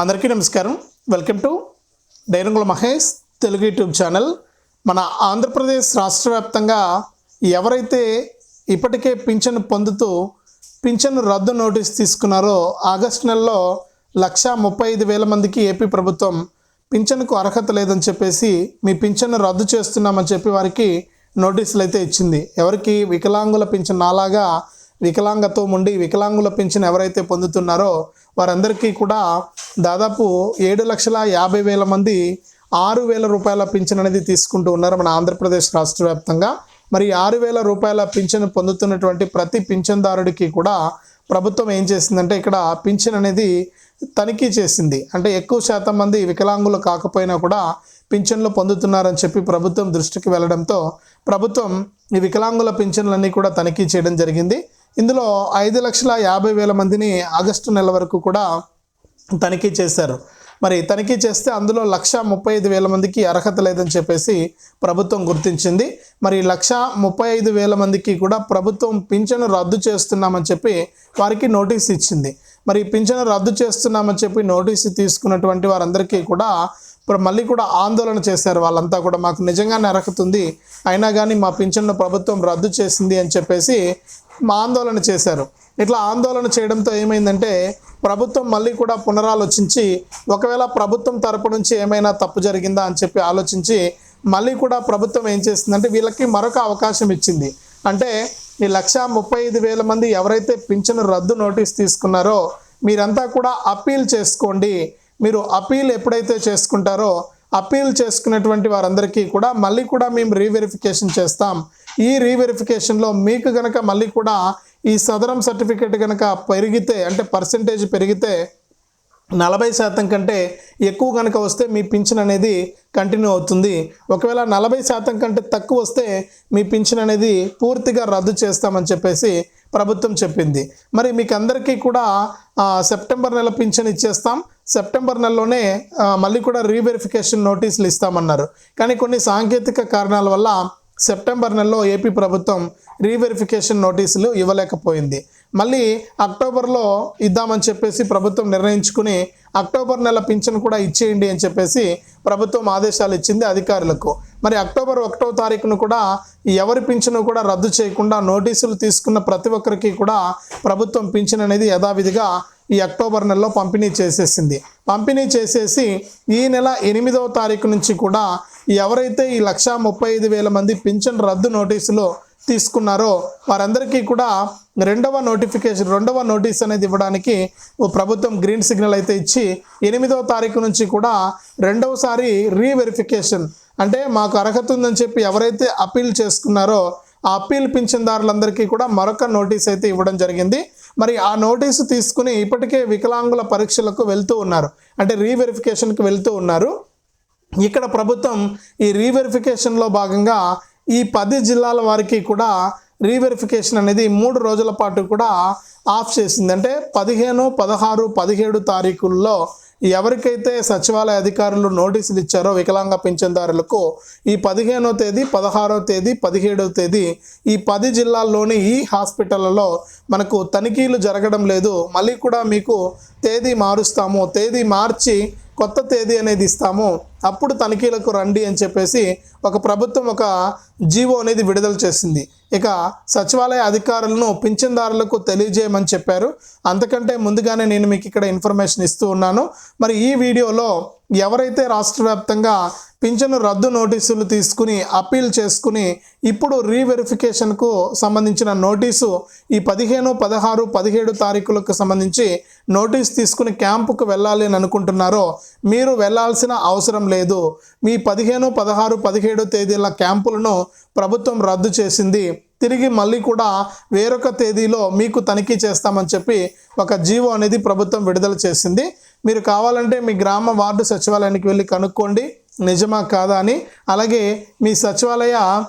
అందరికీ నమస్కారం. Welcome to డైరంగుల మహేష్ తెలుగు యూట్యూబ్ ఛానల్. మన ఆంధ్రప్రదేశ్ రాష్ట్ర వ్యాప్తంగా ఎవరైతే ఇప్పటికే పింఛను పొందుతూ పింఛను రద్దు నోటీస్ తీసుకున్నారో ఆగస్టు నెలలో లక్ష ముప్పై ఐదు వేల మందికి ఏపీ ప్రభుత్వం పింఛనుకు అర్హత లేదని చెప్పేసి మీ పింఛను రద్దు చేస్తున్నామని చెప్పి వారికి నోటీసులు అయితే ఇచ్చింది. ఎవరికి వికలాంగుల పింఛన్ నాలాగా వికలాంగత్వం ఉండి వికలాంగుల పింఛన్ ఎవరైతే పొందుతున్నారో వారందరికీ కూడా దాదాపు ఏడు లక్షల యాభై వేల మంది ఆరు వేల రూపాయల పింఛన్ అనేది తీసుకుంటూ ఉన్నారు మన ఆంధ్రప్రదేశ్ రాష్ట్ర వ్యాప్తంగా. మరి ఆరు వేల రూపాయల పింఛన్ పొందుతున్నటువంటి ప్రతి పింఛన్దారుడికి కూడా ప్రభుత్వం ఏం చేసిందంటే ఇక్కడ పింఛన్ అనేది తనిఖీ చేసింది. అంటే ఎక్కువ శాతం మంది వికలాంగులు కాకపోయినా కూడా పింఛన్లు పొందుతున్నారని చెప్పి ప్రభుత్వం దృష్టికి వెళ్ళడంతో ప్రభుత్వం ఈ వికలాంగుల పింఛన్లన్నీ కూడా తనిఖీ చేయడం జరిగింది. ఇందులో ఐదు లక్షల యాభై వేల మందిని ఆగస్టు నెల వరకు కూడా తనిఖీ చేశారు. మరి తనిఖీ చేస్తే అందులో లక్ష ముప్పై ఐదు వేల మందికి అర్హత లేదని చెప్పేసి ప్రభుత్వం గుర్తించింది. మరి లక్ష ముప్పై ఐదు వేల మందికి కూడా ప్రభుత్వం పింఛను రద్దు చేస్తున్నామని చెప్పి వారికి నోటీస్ ఇచ్చింది. మరి పింఛను రద్దు చేస్తున్నామని చెప్పి నోటీసు తీసుకున్నటువంటి వారందరికీ కూడా ఇప్పుడు మళ్ళీ కూడా ఆందోళన చేశారు వాళ్ళంతా కూడా. మాకు నిజంగానే అర్హత ఉంది. అయినా కానీ మా పింఛన్ను ప్రభుత్వం రద్దు చేసింది అని చెప్పేసి ఆందోళన చేశారు. ఇట్లా ఆందోళన చేయడంతో ఏమైందంటే ప్రభుత్వం మళ్ళీ కూడా పునరాలోచించి ఒకవేళ ప్రభుత్వం తరపు నుంచి ఏమైనా తప్పు జరిగిందా అని చెప్పి ఆలోచించి మళ్ళీ కూడా ప్రభుత్వం ఏం చేసిందంటే వీళ్ళకి మరొక అవకాశం ఇచ్చింది. అంటే ఈ లక్ష ముప్పై ఐదు వేల మంది ఎవరైతే పింఛను రద్దు నోటీస్ తీసుకున్నారో మీరంతా కూడా అప్పీల్ చేసుకోండి. మీరు అప్పీల్ ఎప్పుడైతే చేసుకుంటారో అప్పీల్ చేసుకున్నటువంటి వారందరికీ కూడా మళ్ళీ కూడా మేము రీవెరిఫికేషన్ చేస్తాం. ఈ రీవెరిఫికేషన్లో మీకు కనుక మళ్ళీ కూడా ఈ సదరం సర్టిఫికేట్ కనుక పెరిగితే అంటే పర్సంటేజ్ పెరిగితే నలభై శాతం కంటే ఎక్కువ కనుక వస్తే మీ పింఛన్ అనేది కంటిన్యూ అవుతుంది. ఒకవేళ నలభై శాతం కంటే తక్కువ వస్తే మీ పింఛన్ అనేది పూర్తిగా రద్దు చేస్తామని చెప్పేసి ప్రభుత్వం చెప్పింది. మరి మీకు అందరికీ కూడా సెప్టెంబర్ నెల పింఛన్ ఇచ్చేస్తాం. సెప్టెంబర్ నెలలోనే మళ్ళీ కూడా రీవెరిఫికేషన్ నోటీసులు ఇస్తామన్నారు. కానీ కొన్ని సాంకేతిక కారణాల వల్ల సెప్టెంబర్ నెలలో ఏపీ ప్రభుత్వం రీవెరిఫికేషన్ నోటీసులు ఇవ్వలేకపోయింది. మళ్ళీ అక్టోబర్లో ఇద్దామని చెప్పేసి ప్రభుత్వం నిర్ణయించుకుని అక్టోబర్ నెల పింఛన్ కూడా ఇచ్చేయండి అని చెప్పేసి ప్రభుత్వం ఆదేశాలు ఇచ్చింది అధికారులకు. మరి అక్టోబర్ ఒకటో తారీఖును కూడా ఎవరి పింఛను కూడా రద్దు చేయకుండా నోటీసులు తీసుకున్న ప్రతి ఒక్కరికి కూడా ప్రభుత్వం పింఛన్ అనేది యథావిధిగా ఈ అక్టోబర్ నెలలో పంపిణీ చేసేసింది. పంపిణీ చేసేసి ఈ నెల ఎనిమిదవ తారీఖు నుంచి కూడా ఎవరైతే ఈ లక్ష ముప్పై ఐదు వేల మంది పింఛన్ రద్దు నోటీసులు తీసుకున్నారో వారందరికీ కూడా రెండవ నోటిఫికేషన్ రెండవ నోటీస్ అనేది ఇవ్వడానికి ఓ ప్రభుత్వం గ్రీన్ సిగ్నల్ అయితే ఇచ్చి ఎనిమిదవ తారీఖు నుంచి కూడా రెండవసారి రీవెరిఫికేషన్. అంటే మాకు అర్హత ఉందని చెప్పి ఎవరైతే అప్పీల్ చేసుకున్నారో ఆ అప్పీల్ పింఛన్దారులందరికీ కూడా మరొక నోటీస్ అయితే ఇవ్వడం జరిగింది. మరి ఆ నోటీసు తీసుకుని ఇప్పటికే వికలాంగుల పరీక్షలకు వెళ్తూ ఉన్నారు. అంటే రీవెరిఫికేషన్కి వెళ్తూ ఉన్నారు. ఇక్కడ ప్రభుత్వం ఈ రీవెరిఫికేషన్లో భాగంగా ఈ పది జిల్లాల వారికి కూడా రీవెరిఫికేషన్ అనేది మూడు రోజుల పాటు కూడా ఆఫ్ చేసింది. అంటే పదిహేను పదహారు పదిహేడు తారీఖుల్లో ఎవరికైతే సచివాలయ అధికారులు నోటీసులు ఇచ్చారో వికలాంగ పింఛన్దారులకు ఈ పదిహేనో తేదీ పదహారో తేదీ పదిహేడవ తేదీ ఈ పది జిల్లాల్లోని ఈ హాస్పిటళ్ళలో మనకు తనిఖీలు జరగడం లేదు. మళ్ళీ కూడా మీకు తేదీ మారుస్తాము తేదీ మార్చి కొత్త తేదీ అనేది ఇస్తాము అప్పుడు తనిఖీలకు రండి అని చెప్పేసి ఒక ప్రభుత్వం ఒక జీవో అనేది విడుదల చేసింది. ఇక సచివాలయ అధికారులను పింఛన్దారులకు తెలియజేయమని చెప్పారు. అంతకంటే ముందుగానే నేను మీకు ఇక్కడ ఇన్ఫర్మేషన్ ఇస్తూ ఉన్నాను. మరి ఈ వీడియోలో ఎవరైతే రాష్ట్ర వ్యాప్తంగా పింఛను రద్దు నోటీసులు తీసుకుని అప్పీల్ చేసుకుని ఇప్పుడు రీవెరిఫికేషన్కు సంబంధించిన నోటీసు ఈ పదిహేను పదహారు పదిహేడు తారీఖులకు సంబంధించి నోటీస్ తీసుకుని క్యాంపుకు వెళ్ళాలి అని అనుకుంటున్నారో మీరు వెళ్ళాల్సిన అవసరం లేదు. మీ పదిహేను పదహారు పదిహేడు తేదీల క్యాంపులను ప్రభుత్వం రద్దు చేసింది. తిరిగి మళ్ళీ కూడా వేరొక తేదీలో మీకు తనిఖీ చేస్తామని చెప్పి ఒక జీవో అనేది ప్రభుత్వం విడుదల చేసింది. మీరు కావాలంటే మీ గ్రామ వార్డు సచివాలయానికి వెళ్ళి కనుక్కోండి. నిజమా కాదా అని. అలాగే మీ సచివాలయ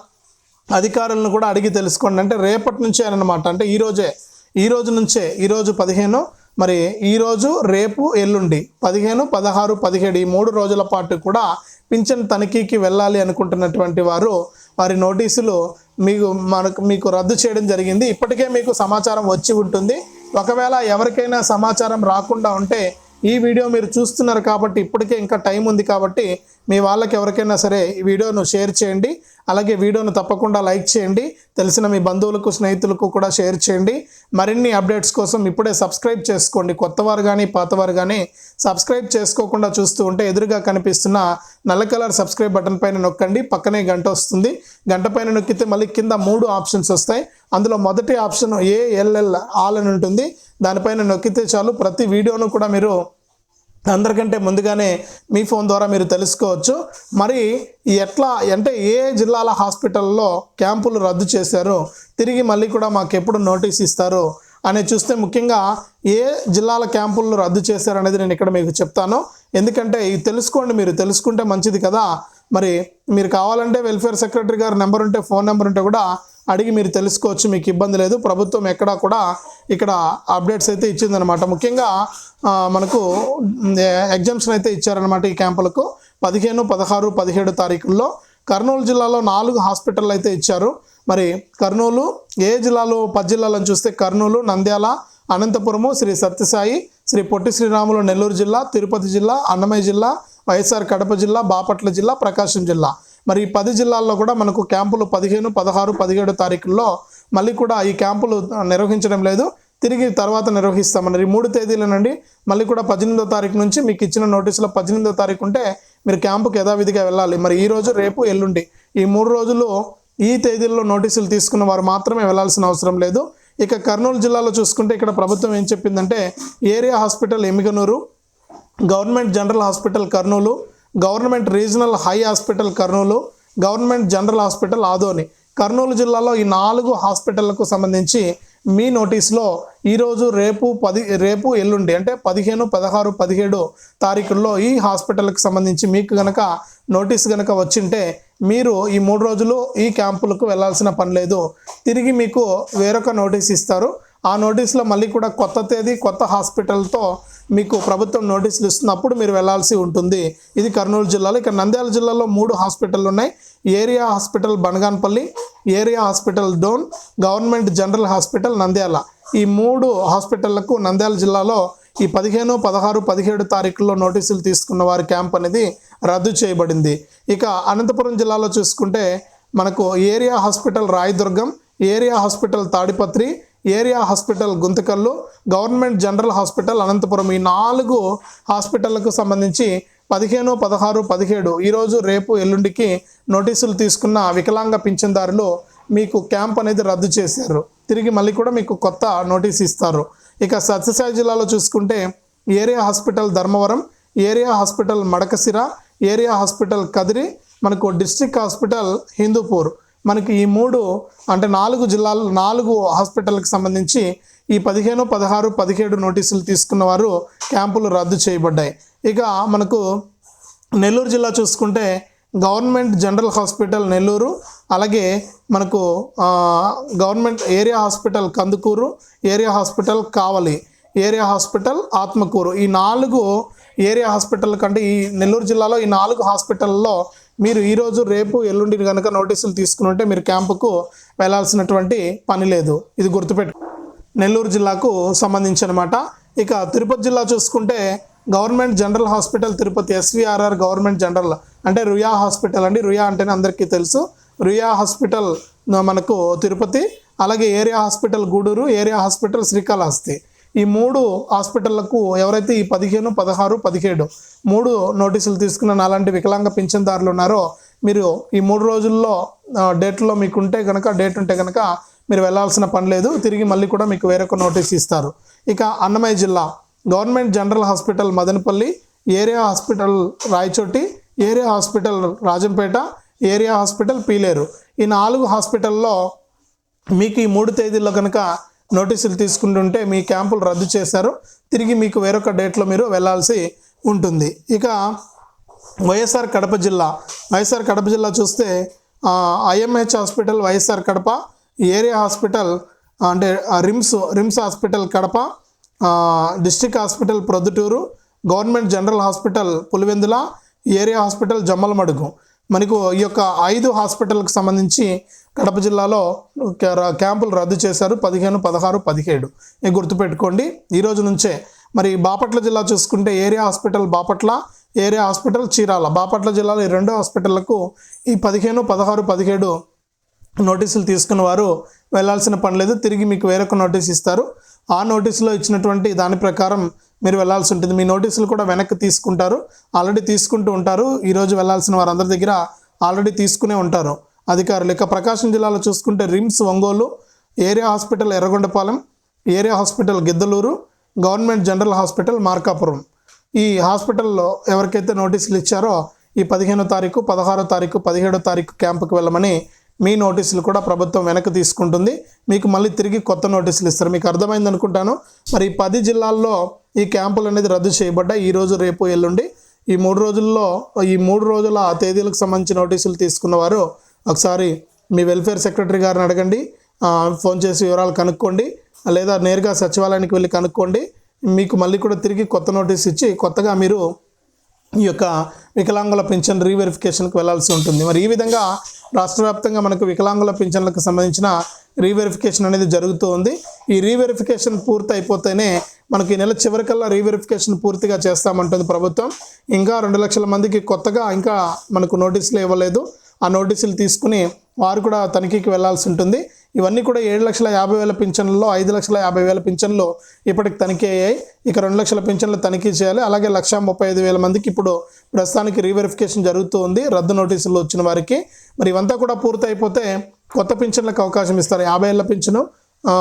అధికారులను కూడా అడిగి తెలుసుకోండి. అంటే రేపటి నుంచే అనమాట. అంటే ఈరోజే ఈ రోజు నుంచే ఈరోజు పదిహేను మరి ఈరోజు రేపు ఎల్లుండి పదిహేను పదహారు పదిహేడు ఈ మూడు రోజుల పాటు కూడా పింఛన్ తనిఖీకి వెళ్ళాలి అనుకుంటున్నటువంటి వారు వారి నోటీసులు మీకు మనకు మీకు రద్దు చేయడం జరిగింది. ఇప్పటికే మీకు సమాచారం వచ్చి ఉంటుంది. ఒకవేళ ఎవరికైనా సమాచారం రాకుండా ఉంటే ఈ వీడియో మీరు చూస్తున్నారు కాబట్టి ఇప్పటికే ఇంకా టైం ఉంది కాబట్టి మీ వాళ్ళకి ఎవరికైనా సరే ఈ వీడియోను షేర్ చేయండి. అలాగే వీడియోను తప్పకుండా లైక్ చేయండి. తెలిసిన మీ బంధువులకు స్నేహితులకు కూడా షేర్ చేయండి. మరిన్ని అప్డేట్స్ కోసం ఇప్పుడే సబ్స్క్రైబ్ చేసుకోండి. కొత్తవారు కానీ పాతవారు కానీ సబ్స్క్రైబ్ చేసుకోకుండా చూస్తూ ఉంటే ఎదురుగా కనిపిస్తున్న నల్ల కలర్ సబ్స్క్రైబ్ బటన్ పైన నొక్కండి. పక్కనే గంట వస్తుంది. గంట పైన నొక్కితే మళ్ళీ కింద మూడు ఆప్షన్స్ వస్తాయి. అందులో మొదటి ఆప్షన్ ఏఎల్ఎల్ ఆల్ అని ఉంటుంది. దానిపైన నొక్కితే చాలు. ప్రతి వీడియోను కూడా మీరు అందరికంటే ముందుగానే మీ ఫోన్ ద్వారా మీరు తెలుసుకోవచ్చు. మరి ఎట్లా అంటే ఏ జిల్లాల హాస్పిటల్లో క్యాంపులు రద్దు చేశారు తిరిగి మళ్ళీ కూడా మాకు ఎప్పుడు నోటీస్ ఇస్తారు అని చూస్తే ముఖ్యంగా ఏ జిల్లాల క్యాంపులను రద్దు చేశారు అనేది నేను ఇక్కడ మీకు చెప్తాను. ఎందుకంటే ఇది తెలుసుకోండి మీరు తెలుసుకుంటే మంచిది కదా. మరి మీరు కావాలంటే వెల్ఫేర్ సెక్రటరీ గారి నెంబర్ ఉంటే ఫోన్ నెంబర్ ఉంటే కూడా అడిగి మీరు తెలుసుకోవచ్చు మీకు ఇబ్బంది లేదు. ప్రభుత్వం ఎక్కడా కూడా ఇక్కడ అప్డేట్స్ అయితే ఇచ్చిందనమాట ముఖ్యంగా మనకు ఎగ్జామ్షన్ అయితే ఇచ్చారనమాట ఈ క్యాంపులకు. పదిహేను పదహారు పదిహేడు తారీఖుల్లో కర్నూలు జిల్లాలో నాలుగు హాస్పిటల్ అయితే ఇచ్చారు. మరి కర్నూలు ఏ జిల్లాలో పది జిల్లాలను చూస్తే కర్నూలు నంద్యాల అనంతపురము శ్రీ సత్యసాయి శ్రీ పొట్టి శ్రీరాములు నెల్లూరు జిల్లా తిరుపతి జిల్లా అన్నమయ్య జిల్లా వైఎస్ఆర్ కడప జిల్లా బాపట్ల జిల్లా ప్రకాశం జిల్లా. మరి ఈ పది జిల్లాల్లో కూడా మనకు క్యాంపులు పదిహేను పదహారు పదిహేడు తారీఖుల్లో మళ్ళీ కూడా ఈ క్యాంపులు నిర్వహించడం లేదు. తిరిగి తర్వాత నిర్వహిస్తామన్నారు. ఈ మూడు తేదీల నుండి మళ్ళీ కూడా పద్దెనిమిదో తారీఖు నుంచి మీకు ఇచ్చిన నోటీసులో పద్దెనిమిదో తారీఖు ఉంటే మీరు క్యాంపుకి యథావిధిగా వెళ్ళాలి. మరి ఈ రోజు రేపు ఎల్లుండి ఈ మూడు రోజులు ఈ తేదీల్లో నోటీసులు తీసుకున్న వారు మాత్రమే వెళ్ళాల్సిన అవసరం లేదు. ఇక కర్నూలు జిల్లాలో చూసుకుంటే ఇక్కడ ప్రభుత్వం ఏం చెప్పిందంటే area hospital Yemmiganur government general hospital Kurnool government regional high hospital Kurnool government general hospital Adoni. Kurnool జిల్లాలో ఈ నాలుగు హాస్పిటళ్ళకు సంబంధించి మీ నోటీస్లో ఈరోజు రేపు పది రేపు ఎల్లుండి అంటే పదిహేను పదహారు పదిహేడు తారీఖుల్లో ఈ హాస్పిటల్కి సంబంధించి మీకు గనక నోటీస్ గనక వచ్చింటే మీరు ఈ మూడు రోజులు ఈ క్యాంపులకు వెళ్ళాల్సిన పని లేదు. తిరిగి మీకు వేరొక నోటీస్ ఇస్తారు. ఆ నోటీస్లో మళ్ళీ కూడా కొత్త తేదీ కొత్త హాస్పిటల్తో మీకు ప్రభుత్వం నోటీసులు ఇస్తున్నప్పుడు మీరు వెళ్ళాల్సి ఉంటుంది. ఇది కర్నూలు జిల్లాలో. ఇక నంద్యాల జిల్లాలో మూడు హాస్పిటల్ ఉన్నాయి. Area hospital Banaganapalli area hospital Dhone government general hospital Nandyal. ఈ మూడు హాస్పిటళ్ళకు నంద్యాల జిల్లాలో ఈ పదిహేను పదహారు పదిహేడు తారీఖుల్లో నోటీసులు తీసుకున్న వారి క్యాంప్ అనేది రద్దు చేయబడింది. ఇక అనంతపురం జిల్లాలో చూసుకుంటే మనకు area hospital Rayadurgam area hospital Tadipatri area hospital Guntakal government general hospital Anantapur. ఈ నాలుగు హాస్పిటళ్ళకు సంబంధించి పదిహేను పదహారు పదిహేడు ఈరోజు రేపు ఎల్లుండికి నోటీసులు తీసుకున్న వికలాంగ పింఛన్దారులు మీకు క్యాంప్ అనేది రద్దు చేశారు. తిరిగి మళ్ళీ కూడా మీకు కొత్త నోటీస్ ఇస్తారు. ఇక సత్యసాయి జిల్లాలో చూసుకుంటే area hospital Dharmavaram area hospital Madakasira area hospital Kadiri మనకు డిస్ట్రిక్ట్ హాస్పిటల్ హిందూపూర్. మనకి ఈ మూడు అంటే నాలుగు జిల్లాలు నాలుగు హాస్పిటల్కి సంబంధించి ఈ పదిహేను పదహారు పదిహేడు నోటీసులు తీసుకున్న వారు క్యాంపులు రద్దు చేయబడ్డాయి. ఇక మనకు నెల్లూరు జిల్లా చూసుకుంటే గవర్నమెంట్ జనరల్ హాస్పిటల్ నెల్లూరు అలాగే మనకు government area hospital Kandukur area hospital Kavali area hospital Atmakur. ఈ నాలుగు ఏరియా హాస్పిటల్ కంటే ఈ నెల్లూరు జిల్లాలో ఈ నాలుగు హాస్పిటల్లో మీరు ఈరోజు రేపు ఎల్లుండి కనుక నోటీసులు తీసుకుని ఉంటే మీరు క్యాంపుకు వెళ్ళాల్సినటువంటి పని లేదు. ఇది గుర్తుపెట్టు. నెల్లూరు జిల్లాకు సంబంధించి అనమాట ఇక తిరుపతి జిల్లా చూసుకుంటే government general hospital Tirupati SVRR government general అంటే రుయా హాస్పిటల్ అండి. రుయా అంటేనే అందరికీ తెలుసు. రుయా హాస్పిటల్ మనకు తిరుపతి అలాగే area hospital Gudur area hospital Srikalahasti. ఈ మూడు హాస్పిటళ్ళకు ఎవరైతే ఈ పదిహేను పదహారు పదిహేడు మూడు నోటీసులు తీసుకున్న నాలాంటి వికలాంగ పింఛన్దారులు ఉన్నారో మీరు ఈ మూడు రోజుల్లో డేట్లో మీకు ఉంటే కనుక డేట్ ఉంటే కనుక మీరు వెళ్ళాల్సిన పని లేదు. తిరిగి మళ్ళీ కూడా మీకు వేరొక నోటీస్ ఇస్తారు. ఇక అన్నమయ్య జిల్లా government general hospital Madanapalle area hospital Rayachoti area hospital Rajampet area hospital Pileru. ఈ నాలుగు హాస్పిటల్లో మీకు ఈ మూడు తేదీల్లో కనుక నోటీసులు తీసుకుంటుంటే మీ క్యాంపులు రద్దు చేశారు. తిరిగి మీకు వేరొక డేట్లో మీరు వెళ్ళాల్సి ఉంటుంది. ఇక వైఎస్ఆర్ కడప జిల్లా. వైఎస్ఆర్ కడప జిల్లా చూస్తే IMH hospital YSR Kadapa area hospital అంటే RIMS RIMS hospital Kadapa district district hospital Proddatur government general hospital Pulivendula area hospital Jammalamadugu. మనకు ఈ యొక్క ఐదు హాస్పిటల్కి సంబంధించి కడప జిల్లాలో క్యాంపులు రద్దు చేశారు. పదిహేను పదహారు పదిహేడు. ఇది గుర్తుపెట్టుకోండి ఈ రోజు నుంచే మరి బాపట్ల జిల్లా చూసుకుంటే area hospital Bapatla area hospital Chirala. Bapatla జిల్లాలో ఈ రెండు హాస్పిటళ్ళకు ఈ పదిహేను పదహారు పదిహేడు నోటీసులు తీసుకున్న వారు వెళ్ళాల్సిన పని లేదు. తిరిగి మీకు వేరొక నోటీస్ ఇస్తారు. ఆ నోటీసులో ఇచ్చినటువంటి దాని ప్రకారం మీరు వెళ్ళాల్సి ఉంటుంది. మీ నోటీసులు కూడా వెనక్కి తీసుకుంటారు. ఆల్రెడీ తీసుకుంటూ ఉంటారు. ఈరోజు వెళ్ళాల్సిన వారందరి దగ్గర ఆల్రెడీ తీసుకునే ఉంటారు. అధికారులు. ఇక ప్రకాశం జిల్లాలో చూసుకుంటే RIMS Ongole area hospital Yerragondapalem area hospital Giddalur government general hospital Markapuram. ఈ హాస్పిటల్లో ఎవరికైతే నోటీసులు ఇచ్చారో ఈ పదిహేనో తారీఖు పదహారో తారీఖు పదిహేడో తారీఖు క్యాంపుకి వెళ్ళమని మీ నోటీసులు కూడా ప్రభుత్వం వెనక్కి తీసుకుంటుంది. మీకు మళ్ళీ తిరిగి కొత్త నోటీసులు ఇస్తారు. మీకు అర్థమైంది అనుకుంటాను. మరి ఈ పది జిల్లాల్లో ఈ క్యాంపులు అనేది రద్దు చేయబడ్డాయి. ఈ రోజు రేపు ఎల్లుండి ఈ మూడు రోజుల్లో ఈ మూడు రోజుల తేదీలకు సంబంధించి నోటీసులు తీసుకున్న వారు ఒకసారి మీ వెల్ఫేర్ సెక్రటరీ గారిని అడగండి. ఫోన్ చేసి వివరాలు కనుక్కోండి. లేదా నేరుగా సచివాలయానికి వెళ్ళి కనుక్కోండి. మీకు మళ్ళీ కూడా తిరిగి కొత్త నోటీస్ ఇచ్చి కొత్తగా మీరు ఈ యొక్క వికలాంగుల పింఛన్ రీవెరిఫికేషన్కి వెళ్ళాల్సి ఉంటుంది. మరి ఈ విధంగా రాష్ట్ర వ్యాప్తంగా మనకు వికలాంగుల పింఛన్లకు సంబంధించిన రీవెరిఫికేషన్ అనేది జరుగుతూ ఉంది. ఈ రీవెరిఫికేషన్ పూర్తి అయిపోతేనే మనకి ఈ నెల చివరికల్లా రీవెరిఫికేషన్ పూర్తిగా చేస్తామంటుంది ప్రభుత్వం. ఇంకా రెండు లక్షల మందికి కొత్తగా ఇంకా మనకు నోటీసులు ఇవ్వలేదు. ఆ నోటీసులు తీసుకుని వారు కూడా తనిఖీకి వెళ్ళాల్సి ఉంటుంది. ఇవన్నీ కూడా ఏడు లక్షల యాభై వేల పింఛన్లలో ఐదు లక్షల యాభై వేల పింఛన్లు ఇప్పటికి తనిఖీ అయ్యాయి. ఇక రెండు లక్షల పింఛన్లు తనిఖీ చేయాలి. అలాగే లక్ష ముప్పై ఐదు వేల మందికి ఇప్పుడు ప్రస్తుతానికి రీవెరిఫికేషన్ జరుగుతూ ఉంది. రద్దు నోటీసులు వచ్చిన వారికి. మరి ఇవంతా కూడా పూర్తయిపోతే కొత్త పింఛన్లకు అవకాశం ఇస్తారు. యాభై ఏళ్ళ పింఛను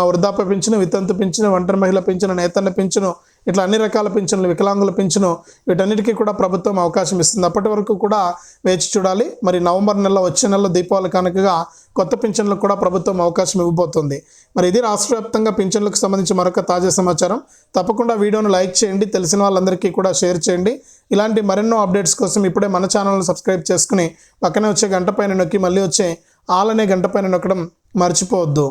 వృద్ధాప్య పింఛను వితంతు పింఛను ఒంటరి మహిళ పింఛను నేతన్న పింఛను ఇట్లా అన్ని రకాల పింఛన్లు వికలాంగుల పింఛను వీటన్నిటికీ కూడా ప్రభుత్వం అవకాశం ఇస్తుంది. అప్పటి వరకు కూడా వేచి చూడాలి. మరి నవంబర్ నెల వచ్చే నెలలో దీపావళి కనుకగా కొత్త పింఛన్లకు కూడా ప్రభుత్వం అవకాశం ఇవ్వబోతుంది. మరి ఇది రాష్ట్ర వ్యాప్తంగా పింఛన్లకు సంబంధించి మరొక తాజా సమాచారం. తప్పకుండా వీడియోను లైక్ చేయండి. తెలిసిన వాళ్ళందరికీ కూడా షేర్ చేయండి. ఇలాంటి మరెన్నో అప్డేట్స్ కోసం ఇప్పుడే మన ఛానల్ను సబ్స్క్రైబ్ చేసుకుని పక్కనే వచ్చే గంట పైన నొక్కి మళ్ళీ వచ్చే ఆలనే గంట పైన నొక్కడం మర్చిపోవద్దు.